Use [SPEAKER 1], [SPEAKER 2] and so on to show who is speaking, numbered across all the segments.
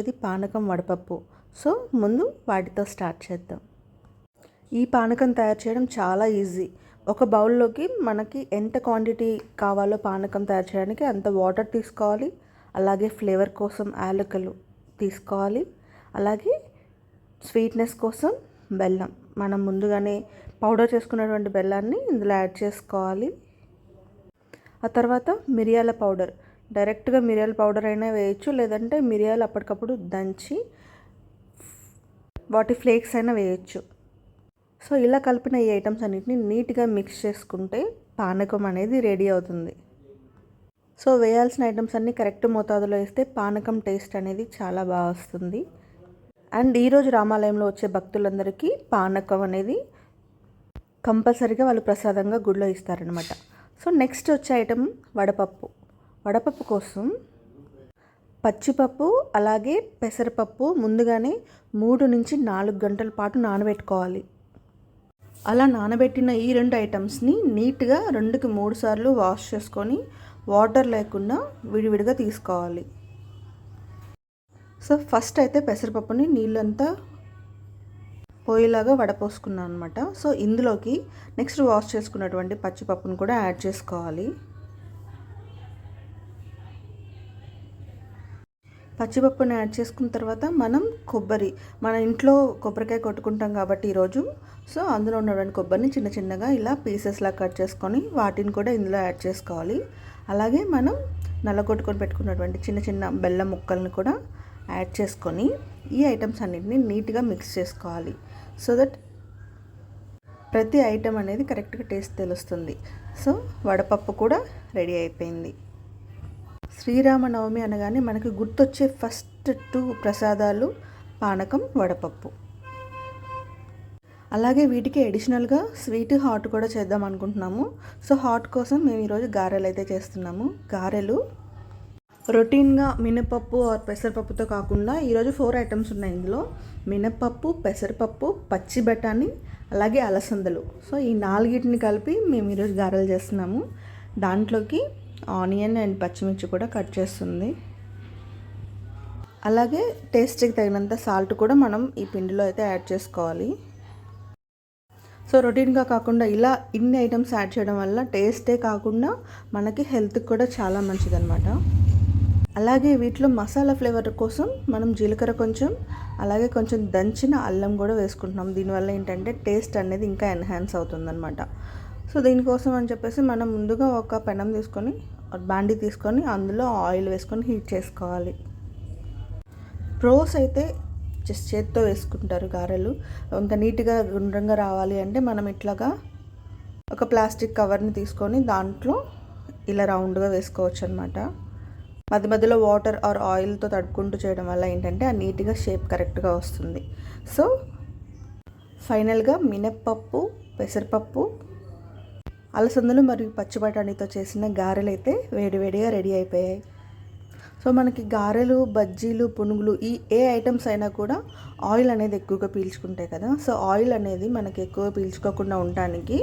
[SPEAKER 1] ఇది పానకం వడపప్పు. సో ముందు వాటితో స్టార్ట్ చేద్దాం. ఈ పానకం తయారు చేయడం చాలా ఈజీ. ఒక బౌల్లోకి మనకి ఎంత క్వాంటిటీ కావాలో పానకం తయారు చేయడానికి అంత వాటర్ తీసుకోవాలి. అలాగే ఫ్లేవర్ కోసం యాలకులు తీసుకోవాలి. అలాగే స్వీట్నెస్ కోసం బెల్లం. మనం ముందుగానే పౌడర్ చేసుకున్నటువంటి బెల్లాన్ని ఇందులో యాడ్ చేసుకోవాలి. ఆ తర్వాత మిరియాల పౌడర్. డైరెక్ట్గా మిరియాల పౌడర్ అయినా వేయచ్చు లేదంటే మిరియాలు అప్పటికప్పుడు దంచి వాటి ఫ్లేక్స్ అయినా వేయచ్చు. సో ఇలా కలిపిన ఈ ఐటమ్స్ అన్నిటిని నీట్గా మిక్స్ చేసుకుంటే పానకం అనేది రెడీ అవుతుంది. సో వేయాల్సిన ఐటమ్స్ అన్నీ కరెక్ట్ మోతాదులో వేస్తే పానకం టేస్ట్ అనేది చాలా బాగా వస్తుంది. అండ్ ఈరోజు రామాలయంలో వచ్చే భక్తులందరికీ పానకం అనేది కంపల్సరీగా వాళ్ళు ప్రసాదంగా గుడిలో ఇస్తారనమాట సో నెక్స్ట్ వచ్చే ఐటమ్ వడపప్పు. వడపప్పు కోసం పచ్చిపప్పు అలాగే పెసరపప్పు ముందుగానే మూడు నుంచి నాలుగు గంటల పాటు నానబెట్టుకోవాలి. అలా నానబెట్టిన ఈ రెండు ఐటమ్స్ని నీట్గా రెండుకి మూడు సార్లు వాష్ చేసుకొని వాటర్ లేకుండా విడివిడిగా తీసుకోవాలి. సో ఫస్ట్ అయితే పెసరపప్పుని నీళ్ళంతా పోయేలాగా వడపోసుకున్నాను అనమాట సో ఇందులోకి నెక్స్ట్ వాష్ చేసుకున్నటువంటి పచ్చిపప్పును కూడా యాడ్ చేసుకోవాలి. పచ్చిపప్పుని యాడ్ చేసుకున్న తర్వాత మనం కొబ్బరి మన ఇంట్లో కొబ్బరికాయ కొట్టుకుంటాం కాబట్టి ఈరోజు సో అందులో ఉన్నటువంటి కొబ్బరిని చిన్న చిన్నగా ఇలా పీసెస్లా కట్ చేసుకొని వాటిని కూడా ఇందులో యాడ్ చేసుకోవాలి. అలాగే మనం నల్లగొట్టుకొని పెట్టుకున్నటువంటి చిన్న చిన్న బెల్లం ముక్కల్ని కూడా యాడ్ చేసుకొని ఈ ఐటమ్స్ అన్నింటినీ నీట్గా మిక్స్ చేసుకోవాలి. సో దట్ ప్రతి ఐటెం అనేది కరెక్ట్గా టేస్ట్ తెలుస్తుంది. సో వడపప్పు కూడా రెడీ అయిపోయింది. శ్రీరామనవమి అనగానే మనకి గుర్తొచ్చే ఫస్ట్ టూ ప్రసాదాలు పానకం వడపప్పు. అలాగే వీటికి అడిషనల్గా స్వీట్ హాట్ కూడా చేద్దాం అనుకుంటున్నాము. సో హాట్ కోసం మేము ఈరోజు గారెలు అయితే చేస్తున్నాము. గారెలు రొటీన్గా మినపప్పు ఆర్ పెసరపప్పుతో కాకుండా ఈరోజు ఫోర్ ఐటమ్స్ ఉన్నాయి ఇందులో. మినపప్పు పెసరపప్పు పచ్చి బఠానీ అలాగే అలసందలు. సో ఈ నాలుగిటిని కలిపి మేము ఈరోజు గారెలు చేస్తున్నాము. దాంట్లోకి ఆనియన్ అండ్ పచ్చిమిర్చి కూడా కట్ చేస్తుంది. అలాగే టేస్ట్కి తగినంత సాల్ట్ కూడా మనం ఈ పిండిలో అయితే యాడ్ చేసుకోవాలి. సో రొటీన్గా కాకుండా ఇలా ఇన్ని ఐటమ్స్ యాడ్ చేయడం వల్ల టేస్టే కాకుండా మనకి హెల్త్కి కూడా చాలా మంచిదనమాట అలాగే వీటిలో మసాలా ఫ్లేవర్ కోసం మనం జీలకర్ర కొంచెం అలాగే కొంచెం దంచిన అల్లం కూడా వేసుకుంటున్నాం. దీనివల్ల ఏంటంటే టేస్ట్ అనేది ఇంకా ఎన్హాన్స్ అవుతుందన్నమాట. సో దీనికోసం అని చెప్పేసి మనం ముందుగా ఒక పెనం తీసుకొని బాండి తీసుకొని అందులో ఆయిల్ వేసుకొని హీట్ చేసుకోవాలి. ప్రోస్ అయితే జస్ట్ చేత్తో వేసుకుంటారు గారెలు. ఇంకా నీట్గా గుండ్రంగా రావాలి అంటే మనం ఇట్లాగా ఒక ప్లాస్టిక్ కవర్ని తీసుకొని దాంట్లో ఇలా రౌండ్గా వేసుకోవచ్చు అనమాట మధ్య మధ్యలో వాటర్ ఆర్ ఆయిల్తో తడుపుకుంటూ చేయడం వల్ల ఏంటంటే ఆ నీట్గా షేప్ కరెక్ట్గా వస్తుంది. సో ఫైనల్గా మినప్పప్పు పెసరపప్పు అలసందలు మరియు పచ్చి బఠానీతో చేసిన గారెలు అయితే వేడివేడిగా రెడీ అయిపోయాయి. సో మనకి గారెలు బజ్జీలు పునుగులు ఈ ఏ ఐటమ్స్ అయినా కూడా ఆయిల్ అనేది ఎక్కువగా పీల్చుకుంటాయి కదా. సో ఆయిల్ అనేది మనకి ఎక్కువ పీల్చుకోకుండా ఉండడానికి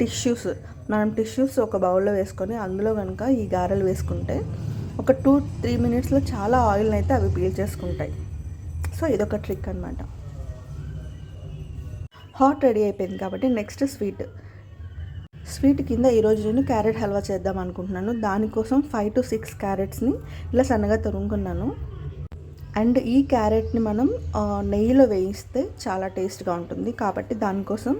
[SPEAKER 1] టిష్యూస్ మనం టిష్యూస్ ఒక బౌల్లో వేసుకొని అందులో కనుక ఈ గారెలు వేసుకుంటే ఒక టూ త్రీ మినిట్స్లో చాలా ఆయిల్ అయితే అవి పీల్చేసుకుంటాయి. సో ఇదొక ట్రిక్ అనమాట హాట్ రెడీ అయిపోయింది కాబట్టి నెక్స్ట్ స్వీట్. స్వీట్ కింద ఈరోజు నేను క్యారెట్ హల్వా చేద్దాం అనుకుంటున్నాను. దానికోసం ఫైవ్ టు సిక్స్ క్యారెట్స్ని ఇలా సన్నగా తురుముకున్నాను. అండ్ ఈ క్యారెట్ని మనం నెయ్యిలో వేయిస్తే చాలా టేస్ట్గా ఉంటుంది. కాబట్టి దానికోసం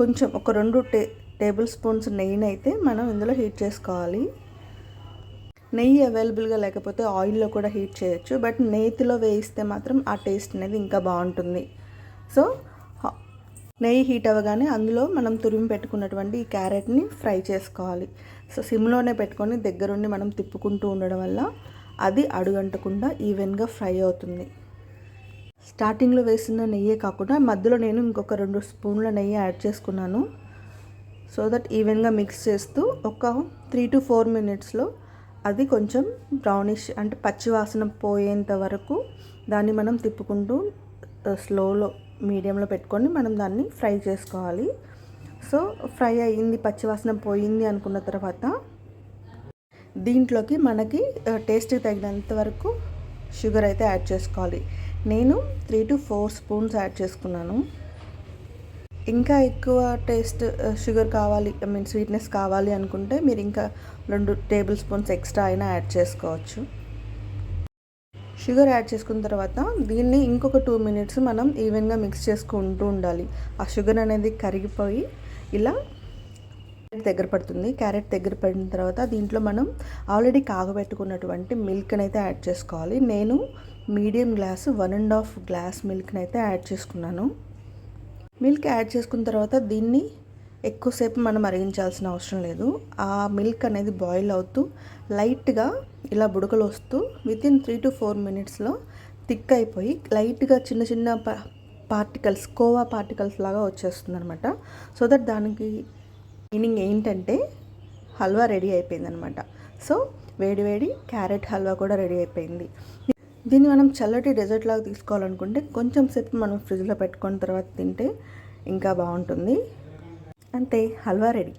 [SPEAKER 1] కొంచెం ఒక రెండు టే టేబుల్ స్పూన్స్ నెయ్యిని అయితే మనం ఇందులో హీట్ చేసుకోవాలి. నెయ్యి అవైలబుల్గా లేకపోతే ఆయిల్లో కూడా హీట్ చేయొచ్చు. బట్ నేతిలో వేయిస్తే మాత్రం ఆ టేస్ట్ అనేది ఇంకా బాగుంటుంది. సో నెయ్యి హీట్ అవ్వగానే అందులో మనం తురిమి పెట్టుకున్నటువంటి ఈ క్యారెట్ని ఫ్రై చేసుకోవాలి. సో సిమ్లోనే పెట్టుకొని దగ్గరుండి మనం తిప్పుకుంటూ ఉండడం వల్ల అది అడుగంటకుండా ఈవెన్గా ఫ్రై అవుతుంది. స్టార్టింగ్లో వేసిన నెయ్యే కాకుండా మధ్యలో నేను ఇంకొక రెండు స్పూన్ల నెయ్యి యాడ్ చేసుకున్నాను. సో దట్ ఈవెన్గా మిక్స్ చేస్తూ ఒక త్రీ టు ఫోర్ మినిట్స్లో అది కొంచెం బ్రౌనిష్ అంటే పచ్చివాసన పోయేంత వరకు దాన్ని మనం తిప్పుకుంటూ స్లోలో మీడియంలో పెట్టుకొని మనం దాన్ని ఫ్రై చేసుకోవాలి. సో ఫ్రై అయ్యింది పచ్చివాసన పోయింది అనుకున్న తర్వాత దీంట్లోకి మనకి టేస్ట్కి తగినంత వరకు షుగర్ అయితే యాడ్ చేసుకోవాలి. నేను three to four spoons add చేసుకున్నాను. ఇంకా ఎక్కువ టేస్ట్ షుగర్ కావాలి ఐ మీన్ స్వీట్నెస్ కావాలి అనుకుంటే మీరు ఇంకా రెండు టేబుల్ స్పూన్స్ ఎక్స్ట్రా అయినా యాడ్ చేసుకోవచ్చు. షుగర్ యాడ్ చేసుకున్న తర్వాత దీన్ని ఇంకొక టూ మినిట్స్ మనం ఈవెన్గా మిక్స్ చేసుకుంటూ ఉండాలి. ఆ షుగర్ అనేది కరిగిపోయి ఇలా క్యారెట్ దగ్గర పడుతుంది. క్యారెట్ దగ్గర పడిన తర్వాత దీంట్లో మనం ఆల్రెడీ కాగబెట్టుకున్నటువంటి మిల్క్ని అయితే యాడ్ చేసుకోవాలి. నేను medium glass one and half glass మిల్క్ని అయితే యాడ్ చేసుకున్నాను. మిల్క్ యాడ్ చేసుకున్న తర్వాత దీన్ని ఎక్కువసేపు మనం మరిగించాల్సిన అవసరం లేదు. ఆ మిల్క్ అనేది బాయిల్ అవుతూ లైట్గా ఇలా బుడకలు వస్తూ with in three to four మినిట్స్లో థిక్ అయిపోయి లైట్గా చిన్న చిన్న పార్టికల్స్ కోవా పార్టికల్స్ లాగా వచ్చేస్తుంది అనమాట సో దట్ దానికి మీనింగ్ ఏంటంటే హల్వా రెడీ అయిపోయిందనమాట సో వేడి వేడి క్యారెట్ హల్వా కూడా రెడీ అయిపోయింది. దీన్ని మనం చల్లటి డెజర్ట్ లాగా తీసుకోవాలనుకుంటే కొంచెం సేపు మనం ఫ్రిడ్జ్లో పెట్టుకున్న తర్వాత తింటే ఇంకా బాగుంటుంది. అంతే హల్వా రెడీ